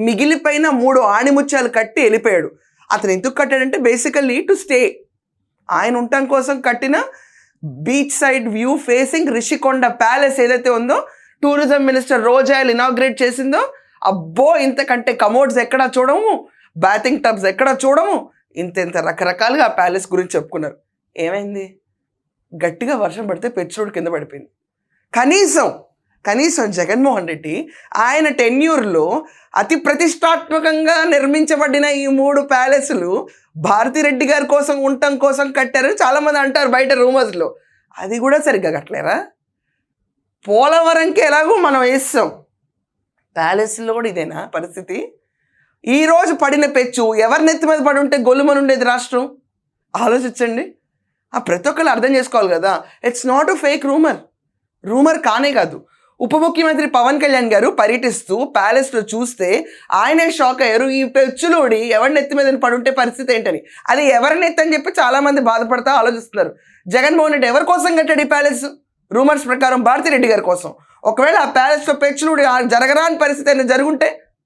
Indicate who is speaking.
Speaker 1: మిగిలిపోయిన మూడు ఆణిముత్యాలు కట్టి వెళ్ళిపోయాడు. అతను ఎందుకు కట్టాడంటే బేసికల్లీ టు స్టే ఆయన ఉండటం కోసం కట్టిన beach side view facing Rishikonda palace ఏదైతే ఉందో టూరిజం మినిస్టర్ రోజాయల్ ఇనాగ్రేట్ చేసిందో అబ్బో ఇంతకంటే కమోడ్స్ ఎక్కడ చూడము బ్యాటింగ్ టబ్స్ ఎక్కడ చూడము ఇంత ఇంత రకరకాలుగా ఆ ప్యాలెస్ గురించి చెప్పుకున్నారు. ఏమైంది? గట్టిగా వర్షం పడితే పెట్రోల్ కింద పడిపోయింది. కనీసం కనీసం జగన్మోహన్ రెడ్డి ఆయన టెన్యూర్లో అతి ప్రతిష్టాత్మకంగా నిర్మించబడిన ఈ మూడు ప్యాలెస్లు భారతిరెడ్డి గారి కోసం ఉండటం కోసం కట్టారని చాలామంది అంటారు బయట రూమర్స్లో. అది కూడా సరిగ్గా కట్టలేరా? పోలవరంకి ఎలాగో మనం వేస్తాం. ప్యాలెస్లో కూడా ఇదేనా పరిస్థితి? ఈరోజు పడిన పెచ్చు ఎవరి నెత్తి మీద పడి ఉంటే గొల్లుమని ఉండేది రాష్ట్రం? ఆలోచించండి. ఆ ప్రతి ఒక్కరు అర్థం చేసుకోవాలి కదా. It's not a fake rumour rumour కానే కాదు. ఉప ముఖ్యమంత్రి పవన్ కళ్యాణ్ గారు పర్యటిస్తూ ప్యాలెస్లో చూస్తే ఆయనే షాక్ అయ్యారు. ఈ పెచ్చులోడి ఎవరి నెత్తి మీద పడుంటే పరిస్థితి ఏంటని. అది ఎవరి నెత్తి అని చెప్పి చాలామంది బాధపడతా ఆలోచిస్తున్నారు. జగన్మోహన్ రెడ్డి ఎవరి కోసం కట్టాడు ఈ ప్యాలెస్? రూమర్స్ ప్రకారం భారతిరెడ్డి గారి కోసం. ఒకవేళ ఆ ప్యాలెస్లో పెచ్చులుడి జరగరాని పరిస్థితి అయినా జరుగుంటే